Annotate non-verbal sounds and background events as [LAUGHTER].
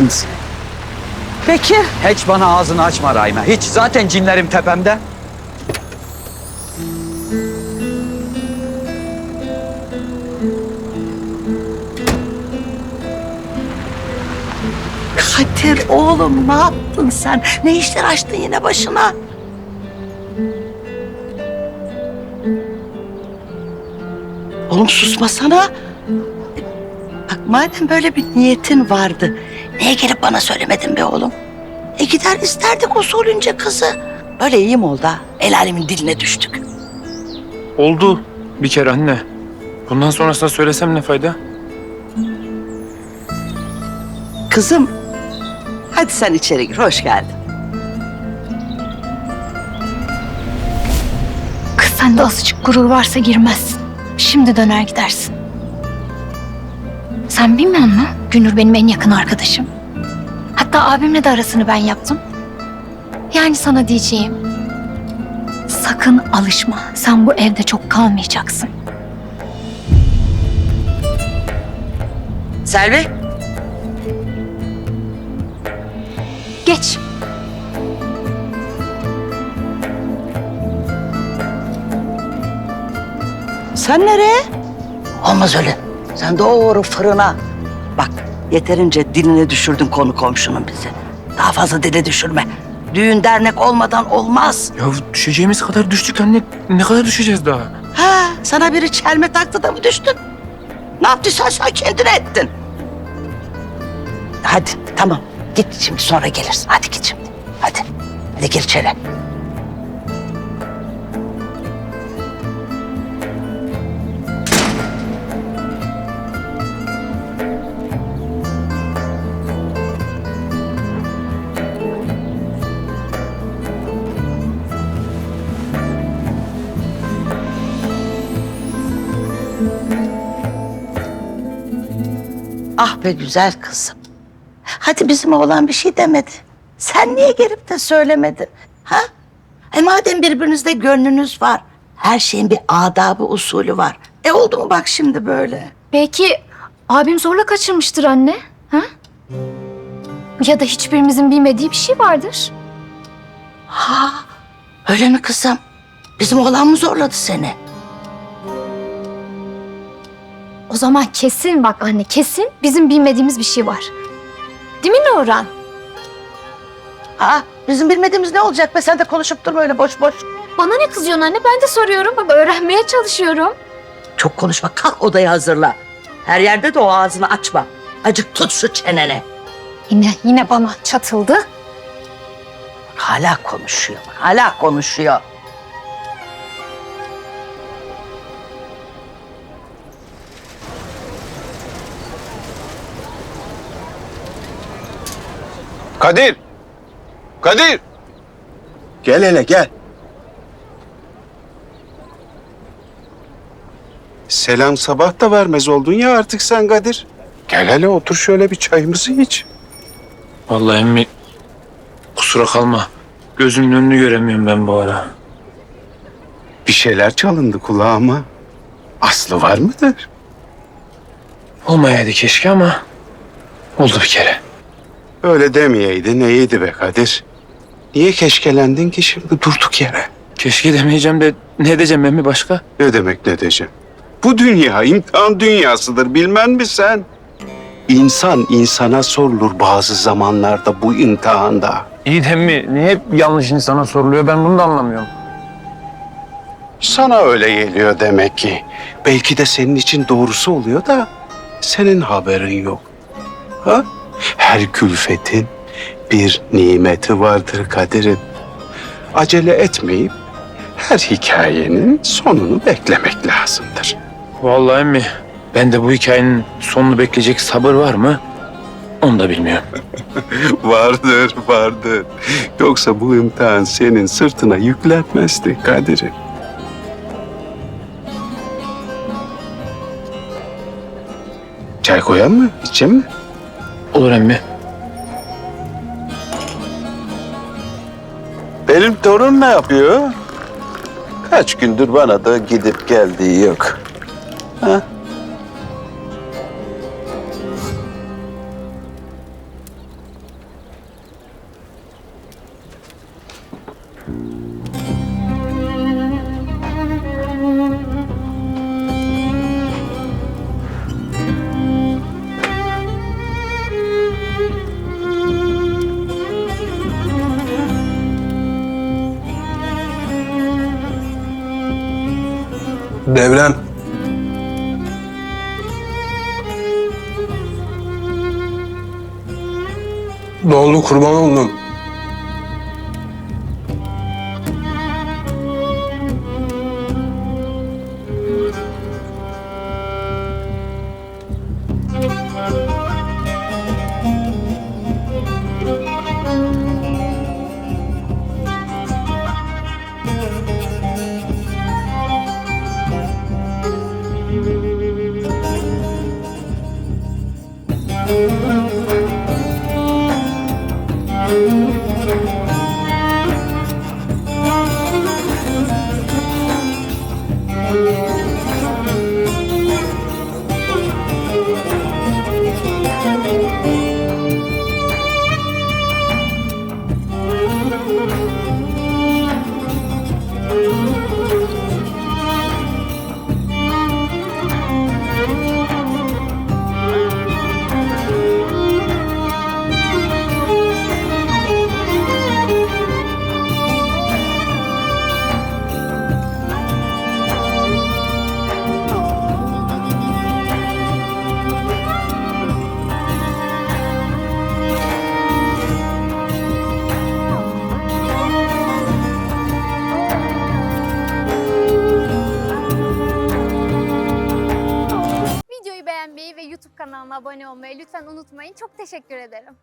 yaptınız. Peki. Hiç bana ağzını açma Rahime. Hiç zaten cinlerim tepemde. Kadir oğlum ne yaptın sen? Ne işler açtın yine başına? Oğlum susmasana. Bak madem böyle bir niyetin vardı. Niye gelip bana söylemedin be oğlum? E gider isterdik usulünce kızı. Böyle iyi mi oldu ha? El alemin diline düştük. Oldu bir kere anne. Bundan sonrasında söylesem ne fayda? Kızım hadi sen içeri gir hoş geldin. Kız sende azıcık gurur varsa girmezsin. Şimdi döner gidersin. Sen bilmiyor musun? Günür benim en yakın arkadaşım. Hatta abimle de arasını ben yaptım. Yani sana diyeceğim. Sakın alışma. Sen bu evde çok kalmayacaksın. Selvi Geç. Sen nereye? Olmaz öyle. Sen doğru fırına. Bak yeterince diline düşürdün konu komşunun bizi. Daha fazla dile düşürme. Düğün dernek olmadan olmaz. Ya düşeceğimiz kadar düştük anne. Ne kadar düşeceğiz daha? Ha, sana biri çelme taktı da mı düştün? Ne yaptıysan sen kendine ettin. Hadi tamam git şimdi sonra gelirsin. Hadi git şimdi. Hadi. Hadi gir içeri. Ah be güzel kızım. Hadi bizim oğlan bir şey demedi. Sen niye gelip de söylemedin? Ha? E madem birbirinizde gönlünüz var. Her şeyin bir adabı usulü var. E oldu mu bak şimdi böyle? Belki abim zorla kaçırmıştır anne. Ha? Ya da hiçbirimizin bilmediği bir şey vardır. Ha öyle mi kızım? Bizim oğlan mı zorladı seni? O zaman kesin bak anne kesin bizim bilmediğimiz bir şey var. Değil mi Nurhan? Ha bizim bilmediğimiz ne olacak be sen de konuşup durma öyle boş boş. Bana ne kızıyorsun anne? Ben de soruyorum. Bak öğrenmeye çalışıyorum. Çok konuşma kalk odayı hazırla. Her yerde de o ağzını açma. Acık tut şu çenene. Yine yine bana çatıldı. Hala konuşuyor. Hala konuşuyor. Kadir! Kadir! Gel hele gel. Selam sabah da vermez oldun ya artık sen Kadir. Gel hele otur şöyle bir çayımızı iç. Vallahi emmi kusura kalma. Gözümün önünü göremiyorum ben bu ara. Bir şeyler çalındı kulağıma. Aslı var mıdır? Olmayaydı keşke ama oldu bir kere. Öyle demeyeydi neydi be Kadir? Niye keşkelendin ki şimdi durduk yere? Keşke demeyeceğim de ne edeceğim emmi başka? Ne demek ne diyeceğim? Bu dünya imtihan dünyasıdır bilmem mi sen? İnsan insana sorulur bazı zamanlarda bu imtihanda. İyi de emmi niye hep yanlış insana soruluyor ben bunu da anlamıyorum. Sana öyle geliyor demek ki. Belki de senin için doğrusu oluyor da senin haberin yok. Ha? Her külfetin bir nimeti vardır Kadir'im. Acele etmeyip her hikayenin sonunu beklemek lazımdır. Vallahi emmi ben de bu hikayenin sonunu bekleyecek sabır var mı? Onu da bilmiyorum. [LAUGHS] Vardır, vardır. Yoksa bu imtihan senin sırtına yüklenmezdi Kadir'im. Çay koyan mı? İçeceğim mi? Olur emmi. Benim torun ne yapıyor? Kaç gündür bana da gidip geldiği yok. Ha? Devrem. Ne kurban oldum. kanalıma abone olmayı lütfen unutmayın. Çok teşekkür ederim.